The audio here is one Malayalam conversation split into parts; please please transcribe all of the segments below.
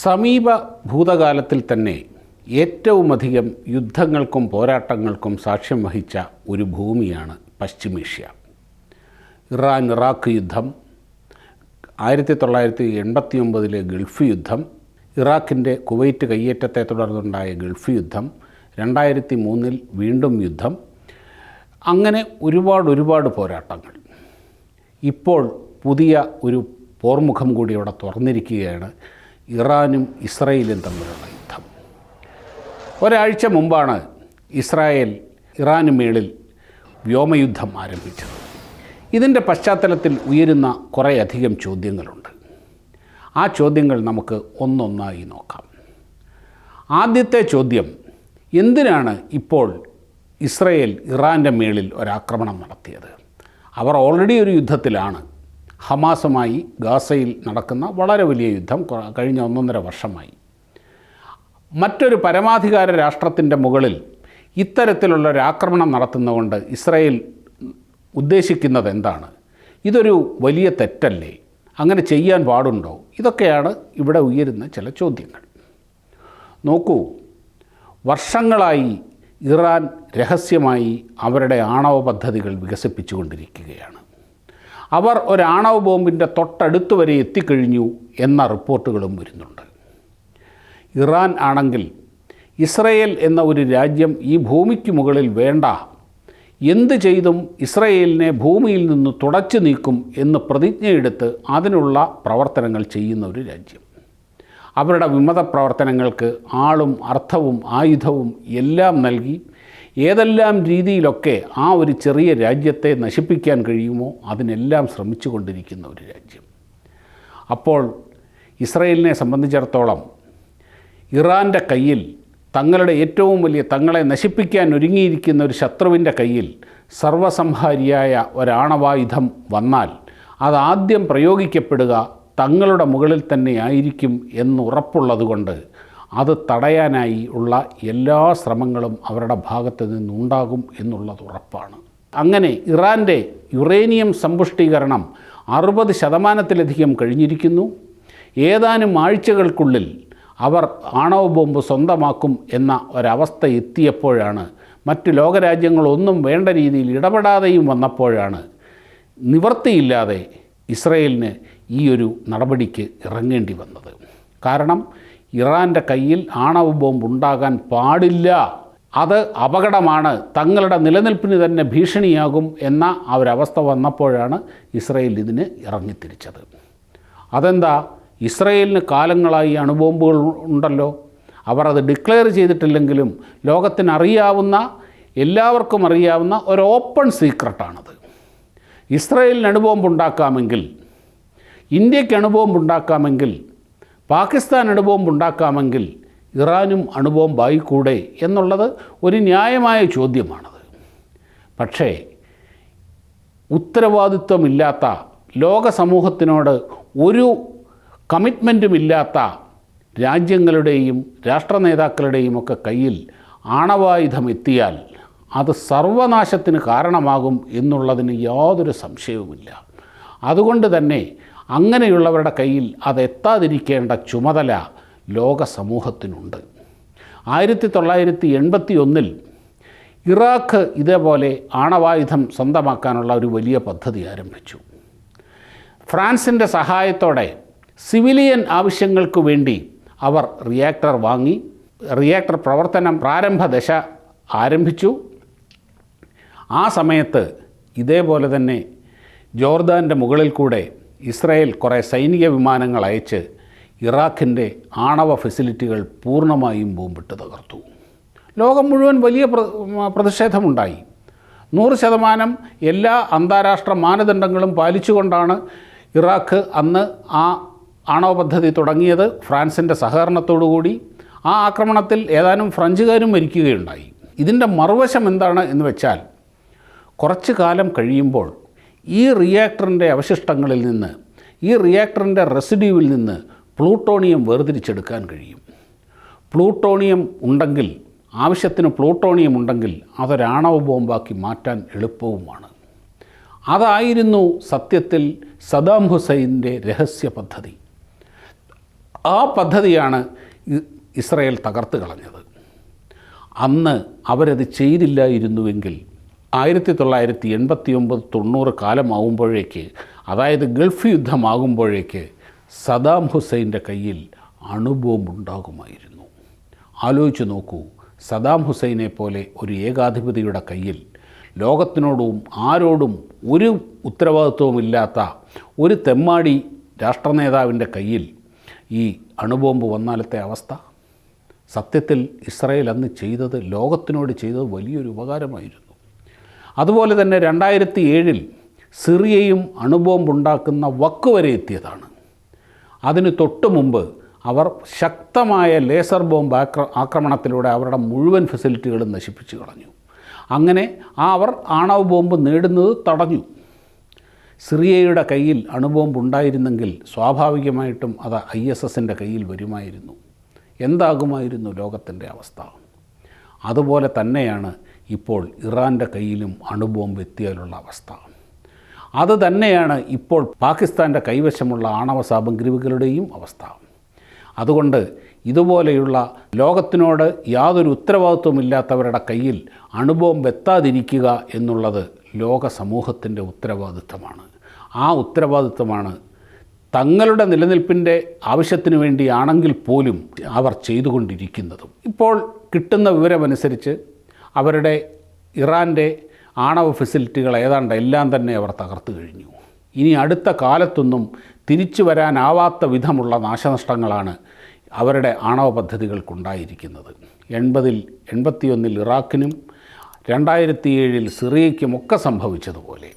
സമീപ ഭൂതകാലത്തിൽ തന്നെ ഏറ്റവുമധികം യുദ്ധങ്ങൾക്കും പോരാട്ടങ്ങൾക്കും സാക്ഷ്യം വഹിച്ച ഒരു ഭൂമിയാണ് പശ്ചിമേഷ്യ. ഇറാൻ ഇറാഖ് യുദ്ധം ആയിരത്തി തൊള്ളായിരത്തി എൺപത്തി ഒമ്പതിലെ ഗൾഫ് യുദ്ധം ഇറാഖിന്റെ കുവൈറ്റ് കയ്യേറ്റത്തെ തുടർന്നുണ്ടായ ഗൾഫ് യുദ്ധം രണ്ടായിരത്തി മൂന്നിൽ വീണ്ടും യുദ്ധം അങ്ങനെ ഒരുപാട് ഒരുപാട് പോരാട്ടങ്ങൾ. ഇപ്പോൾ പുതിയ ഒരു പോർമുഖം കൂടി അവിടെ തുറന്നിരിക്കുകയാണ്. ഇറാനും ഇസ്രയേലും തമ്മിലുള്ള യുദ്ധം. ഒരാഴ്ച മുമ്പാണ് ഇസ്രായേൽ ഇറാന് മേളിൽ വ്യോമയുദ്ധം ആരംഭിച്ചത്. ഇതിന്റെ പശ്ചാത്തലത്തിൽ ഉയരുന്ന കുറേയധികം ചോദ്യങ്ങളുണ്ട്. ആ ചോദ്യങ്ങൾ നമുക്ക് ഒന്നൊന്നായി നോക്കാം. ആദ്യത്തെ ചോദ്യം എന്തിനാണ് ഇപ്പോൾ ഇസ്രയേൽ ഇറാന്റെ മേളിൽ ഒരാക്രമണം നടത്തിയത്? അവർ ഓൾറെഡി ഒരു യുദ്ധത്തിലാണ്. ഹമാസുമായി ഗാസയിൽ നടക്കുന്ന വളരെ വലിയ യുദ്ധം കഴിഞ്ഞ ഒന്നൊന്നര വർഷമായി. മറ്റൊരു പരമാധികാര രാഷ്ട്രത്തിന്റെ മുകളിൽ ഇത്തരത്തിലുള്ള ഒരു ആക്രമണം നടത്തുന്നതുകൊണ്ട് ഇസ്രയേൽ ഉദ്ദേശിക്കുന്നത് എന്താണ്? ഇതൊരു വലിയ തെറ്റല്ലേ? അങ്ങനെ ചെയ്യാൻ പാടുണ്ടോ? ഇതൊക്കെയാണ് ഇവിടെ ഉയരുന്ന ചില ചോദ്യങ്ങൾ. നോക്കൂ വർഷങ്ങളായി ഇറാൻ രഹസ്യമായി അവരുടെ ആണവ പദ്ധതികൾ വികസിപ്പിച്ചുകൊണ്ടിരിക്കുകയാണ്. അവർ ഒരു ആണവ ബോംബിന്റെ തൊട്ടടുത്ത് വരെ എത്തിക്കഴിഞ്ഞു എന്ന റിപ്പോർട്ടുകളും വരുന്നുണ്ട്. ഇറാൻ ആണെങ്കിൽ ഇസ്രയേൽ എന്ന ഒരു രാജ്യം ഈ ഭൂമിക്ക് മുകളിൽ വേണ്ട. എന്ത് ചെയ്തും ഇസ്രയേലിനെ ഭൂമിയിൽ നിന്ന് തുടച്ചു നീക്കും എന്ന് പ്രതിജ്ഞയെടുത്ത് അതിനുള്ള പ്രവർത്തനങ്ങൾ ചെയ്യുന്ന ഒരു രാജ്യം. അവരുടെ വിമത പ്രവർത്തനങ്ങൾക്ക് ആളും അർത്ഥവും ആയുധവും എല്ലാം നൽകി ഏതെല്ലാം രീതിയിലൊക്കെ ആ ഒരു ചെറിയ രാജ്യത്തെ നശിപ്പിക്കാൻ കഴിയുമോ അതിനെല്ലാം ശ്രമിച്ചു കൊണ്ടിരിക്കുന്ന ഒരു രാജ്യം. അപ്പോൾ ഇസ്രയേലിനെ സംബന്ധിച്ചിടത്തോളം ഇറാന്റെ കയ്യിൽ തങ്ങളുടെ ഏറ്റവും വലിയ തങ്ങളെ നശിപ്പിക്കാൻ ഒരുങ്ങിയിരിക്കുന്ന ഒരു ശത്രുവിന്റെ കയ്യിൽ സർവസംഹാരിയായ ഒരാണവായുധം വന്നാൽ അതാദ്യം പ്രയോഗിക്കപ്പെടുക തങ്ങളുടെ മുകളിൽ തന്നെ ആയിരിക്കും എന്നുറപ്പുള്ളതുകൊണ്ട് അത് തടയാനായി ഉള്ള എല്ലാ ശ്രമങ്ങളും അവരുടെ ഭാഗത്ത് നിന്നുണ്ടാകും എന്നുള്ളത് ഉറപ്പാണ്. അങ്ങനെ ഇറാന്റെ യുറേനിയം സമ്പുഷ്ടീകരണം അറുപത് ശതമാനത്തിലധികം കഴിഞ്ഞിരിക്കുന്നു. ഏതാനും ആഴ്ചകൾക്കുള്ളിൽ അവർ ആണവ ബോംബ് സ്വന്തമാക്കും എന്ന ഒരവസ്ഥ എത്തിയപ്പോഴാണ് മറ്റ് ലോകരാജ്യങ്ങളൊന്നും വേണ്ട രീതിയിൽ ഇടപെടാതെയും വന്നപ്പോഴാണ് നിവർത്തിയില്ലാതെ ഇസ്രയേലിന് ഈ ഒരു നടപടിക്ക് ഇറങ്ങേണ്ടി വന്നത്. കാരണം ഇറാന്റെ കയ്യിൽ ആണവ ബോംബ് ഉണ്ടാകാൻ പാടില്ല. അത് അപകടമാണ്. തങ്ങളുടെ നിലനിൽപ്പിന് തന്നെ ഭീഷണിയാകും എന്ന ഒരവസ്ഥ വന്നപ്പോഴാണ് ഇസ്രയേൽ ഇതിന് ഇറങ്ങിത്തിരിച്ചത്. അതെന്താ? ഇസ്രയേലിന് കാലങ്ങളായി അണുബോംബുകൾ ഉണ്ടല്ലോ. അവർ അത് ഡിക്ലെയർ ചെയ്തിട്ടില്ലെങ്കിലും ലോകത്തിനറിയാവുന്ന എല്ലാവർക്കും അറിയാവുന്ന ഒരു ഓപ്പൺ സീക്രട്ടാണത്. ഇസ്രയേലിന് അണുബോംബ് ഉണ്ടാക്കാമെങ്കിൽ ഇന്ത്യയ്ക്ക് അണുബോംബ് ഉണ്ടാക്കാമെങ്കിൽ പാകിസ്ഥാൻ അണുബോംബ് ഉണ്ടാക്കാമെങ്കിൽ ഇറാനും അണുബോംബായിക്കൂടെ എന്നുള്ളത് ഒരു ന്യായമായ ചോദ്യമാണത്. പക്ഷേ ഉത്തരവാദിത്വമില്ലാത്ത ലോക സമൂഹത്തിനോട് ഒരു കമ്മിറ്റ്മെന്റും ഇല്ലാത്ത രാജ്യങ്ങളുടെയും രാഷ്ട്ര നേതാക്കളുടെയും ഒക്കെ കയ്യിൽ ആണവായുധം എത്തിയാൽ അത് സർവനാശത്തിന് കാരണമാകും എന്നുള്ളതിന് യാതൊരു സംശയവുമില്ല. അതുകൊണ്ട് തന്നെ അങ്ങനെയുള്ളവരുടെ കയ്യിൽ അതെത്താതിരിക്കേണ്ട ചുമതല ലോക സമൂഹത്തിനുണ്ട് ആയിരത്തി തൊള്ളായിരത്തി എൺപത്തി ഒന്നിൽ ഇറാഖ് ഇതേപോലെ ആണവായുധം സ്വന്തമാക്കാനുള്ള ഒരു വലിയ പദ്ധതി ആരംഭിച്ചു. ഫ്രാൻസിന്റെ സഹായത്തോടെ സിവിലിയൻ ആവശ്യങ്ങൾക്ക് വേണ്ടി അവർ റിയാക്ടർ വാങ്ങി. റിയാക്ടർ പ്രവർത്തനം പ്രാരംഭ ദശ ആരംഭിച്ചു. ആ സമയത്ത് ഇതേപോലെ തന്നെ ജോർദാന്റെ മുകളിൽ കൂടെ ഇസ്രായേൽ കുറേ സൈനിക വിമാനങ്ങൾ അയച്ച് ഇറാഖിന്റെ ആണവ ഫെസിലിറ്റികൾ പൂർണമായും ബോംബിട്ട് തകർത്തു. ലോകം മുഴുവൻ വലിയ പ്ര- പ്രതിഷേധമുണ്ടായി. നൂറ് ശതമാനം എല്ലാ അന്താരാഷ്ട്ര മാനദണ്ഡങ്ങളും പാലിച്ചുകൊണ്ടാണ് ഇറാഖ് അന്ന് ആ ആണവ പദ്ധതി തുടങ്ങിയത്. ഫ്രാൻസിന്റെ സഹകരണത്തോടുകൂടി ആ ആക്രമണത്തിൽ ഏതാനും ഫ്രഞ്ചുകാരും മരിക്കുകയുണ്ടായി. ഇതിന്റെ മറുവശം എന്താണ് എന്ന് വെച്ചാൽ കുറച്ച് കാലം കഴിയുമ്പോൾ ഈ റിയാക്ടറിന്റെ അവശിഷ്ടങ്ങളിൽ നിന്ന് ഈ റിയാക്ടറിന്റെ റെസിഡ്യൂവിൽ നിന്ന് പ്ലൂട്ടോണിയം വേർതിരിച്ചെടുക്കാൻ കഴിയും. പ്ലൂട്ടോണിയം ഉണ്ടെങ്കിൽ ആവശ്യത്തിന് പ്ലൂട്ടോണിയം ഉണ്ടെങ്കിൽ അതൊരാണവ ബോംബാക്കി മാറ്റാൻ എളുപ്പവുമാണ്. അതായിരുന്നു സത്യത്തിൽ സദാം ഹുസൈന്റെ രഹസ്യ പദ്ധതി. ആ പദ്ധതിയാണ് ഇസ്രയേൽ തകർത്ത് കളഞ്ഞത്. അന്ന് അവരത് ചെയ്തില്ലായിരുന്നുവെങ്കിൽ ആയിരത്തി തൊള്ളായിരത്തി എൺപത്തി ഒമ്പത് തൊണ്ണൂറ് കാലമാകുമ്പോഴേക്ക് അതായത് ഗൾഫ് യുദ്ധമാകുമ്പോഴേക്ക് സദാം ഹുസൈന്റെ കയ്യിൽ അണുബോംബുണ്ടാകുമായിരുന്നു. ആലോചിച്ച് നോക്കൂ സദാം ഹുസൈനെ പോലെ ഒരു ഏകാധിപതിയുടെ കയ്യിൽ ലോകത്തിനോടും ആരോടും ഒരു ഉത്തരവാദിത്വവുമില്ലാത്ത ഒരു തെമ്മാടി രാഷ്ട്രനേതാവിന്റെ കയ്യിൽ ഈ അണുബോംബ് വന്നാലത്തെ അവസ്ഥ? സത്യത്തിൽ ഇസ്രായേൽ അന്ന് ചെയ്തത് ലോകത്തിനോട് ചെയ്തത് വലിയൊരു ഉപകാരമായിരുന്നു. അതുപോലെ തന്നെ രണ്ടായിരത്തി ഏഴിൽ സിറിയയും അണുബോംബുണ്ടാക്കുന്ന വക്ക് വരെ എത്തിയതാണ്. അതിന് തൊട്ട് മുമ്പ് അവർ ശക്തമായ ലേസർ ബോംബ് ആക്ര ആക്രമണത്തിലൂടെ അവരുടെ മുഴുവൻ ഫെസിലിറ്റികളും നശിപ്പിച്ചു കളഞ്ഞു. അങ്ങനെ ആ അവർ ആണവ ബോംബ് നേടുന്നത് തടഞ്ഞു. സിറിയയുടെ കയ്യിൽ അണുബോംബ് ഉണ്ടായിരുന്നെങ്കിൽ സ്വാഭാവികമായിട്ടും അത് ഐ എസ് എസിന്റെ കയ്യിൽ വരുമായിരുന്നു. എന്താകുമായിരുന്നു ലോകത്തിന്റെ അവസ്ഥ? അതുപോലെ തന്നെയാണ് ഇപ്പോൾ ഇറാന്റെ കയ്യിലും അണുബോംബ് എത്തിയാലുള്ള അവസ്ഥ. അത് തന്നെയാണ് ഇപ്പോൾ പാകിസ്ഥാന്റെ കൈവശമുള്ള ആണവ സാമഗ്രികളുടെയും അവസ്ഥ. അതുകൊണ്ട് ഇതുപോലെയുള്ള ലോകത്തിനോട് യാതൊരു ഉത്തരവാദിത്വമില്ലാത്തവരുടെ കയ്യിൽ അണുബോംബ് എത്താതിരിക്കുക എന്നുള്ളത് ലോക സമൂഹത്തിന്റെ ഉത്തരവാദിത്വമാണ്. ആ ഉത്തരവാദിത്വമാണ് തങ്ങളുടെ നിലനിൽപ്പിന്റെ ആവശ്യത്തിന് വേണ്ടിയാണെങ്കിൽ പോലും അവർ ചെയ്തുകൊണ്ടിരിക്കുന്നതും. ഇപ്പോൾ കിട്ടുന്ന വിവരമനുസരിച്ച് അവരുടെ ഇറാന്റെ ആണവ ഫെസിലിറ്റികൾ ഏതാണ്ട് എല്ലാം തന്നെ അവർ തകർത്തു കഴിഞ്ഞു. ഇനി അടുത്ത കാലത്തൊന്നും തിരിച്ചു വരാനാവാത്ത വിധമുള്ള നാശനഷ്ടങ്ങളാണ് അവരുടെ ആണവ പദ്ധതികൾക്കുണ്ടായിരിക്കുന്നത്. എൺപതിൽ എൺപത്തിയൊന്നിൽ ഇറാഖിനും രണ്ടായിരത്തി ഏഴിൽ സിറിയയ്ക്കുമൊക്കെ സംഭവിച്ചതുപോലെ.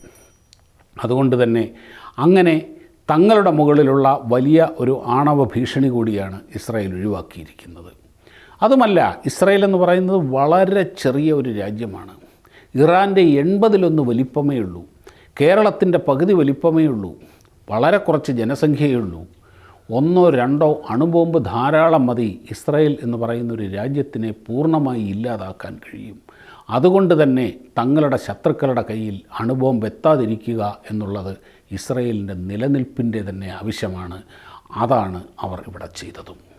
അതുകൊണ്ട് തന്നെ അങ്ങനെ തങ്ങളുടെ മുകളിലുള്ള വലിയ ഒരു ആണവ ഭീഷണി കൂടിയാണ് ഇസ്രായേൽ ഒഴിവാക്കിയിരിക്കുന്നത്. അതുമല്ല ഇസ്രയേൽ എന്ന് പറയുന്നത് വളരെ ചെറിയ ഒരു രാജ്യമാണ്. ഇറാന്റെ എൺപതിലൊന്ന് വലിപ്പമേ ഉള്ളൂ. കേരളത്തിന്റെ പകുതി വലിപ്പമേ ഉള്ളൂ. വളരെ കുറച്ച് ജനസംഖ്യയേ ഉള്ളൂ. ഒന്നോ രണ്ടോ അണുബോംബ് ധാരാളം മതി ഇസ്രയേൽ എന്ന് പറയുന്ന ഒരു രാജ്യത്തിനെ പൂർണമായി ഇല്ലാതാക്കാൻ കഴിയും. അതുകൊണ്ട് തന്നെ തങ്ങളുടെ ശത്രുക്കളുടെ കയ്യിൽ അണുബോംബ് എത്താതിരിക്കുക എന്നുള്ളത് ഇസ്രയേലിന്റെ നിലനിൽപ്പിന്റെ തന്നെ ആവശ്യമാണ്. അതാണ് അവർ ഇവിടെ ചെയ്തതും.